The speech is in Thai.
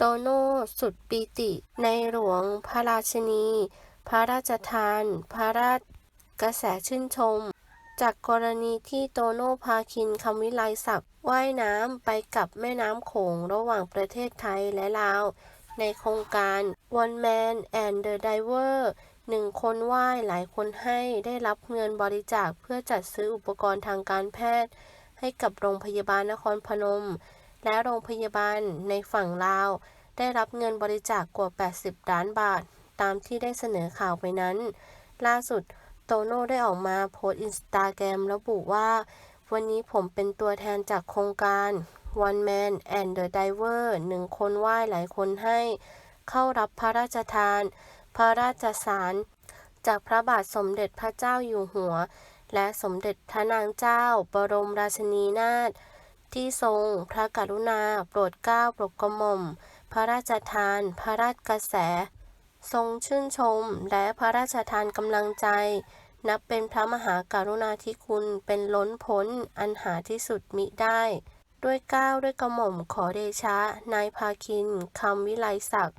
โตโน่สุดปีติ ในหลวงพระราชนี พระราชทาน พระราชกระแสชื่นชม จากกรณีที่โตโน่พาคินคำวิไลศักดิ์ว่ายน้ำไปกับแม่น้ำโขงระหว่างประเทศไทยและลาว ในโครงการ One Man and the Diver หนึ่งคนว่ายหลายคนให้ได้รับเงินบริจาคเพื่อจัดซื้ออุปกรณ์ทางการแพทย์ ให้กับโรงพยาบาลนครพนม และโรงพยาบาลในฝั่งลาว ได้รับเงินบริจาคกว่า 80 ล้านบาท ตามที่ได้เสนอข่าวไปนั้น ล่าสุดโตโน่ได้ออกมาโพสต์อินสตาแกรมระบุว่า วันนี้ผมเป็นตัวแทนจากโครงการ One Man and the Diver หนึ่งคนว่ายหลายคนให้ เข้ารับพระราชทาน พระราชสารจากพระบาทสมเด็จพระเจ้าอยู่หัว และสมเด็จพระนางเจ้า บรมราชินีนาถ ที่ทรงพระกรุณา โปรดเกล้าโปรดกระหม่อม พระราชทาน พระราชกระแส ทรงชื่นชม และพระราชทานกำลังใจ นับเป็นพระมหากรุณาธิคุณเป็นล้นพ้นอันหาที่สุดมิได้ ด้วยเกล้าด้วยกระหม่อมขอเดชะ นายภาคินคำวิไลศักดิ์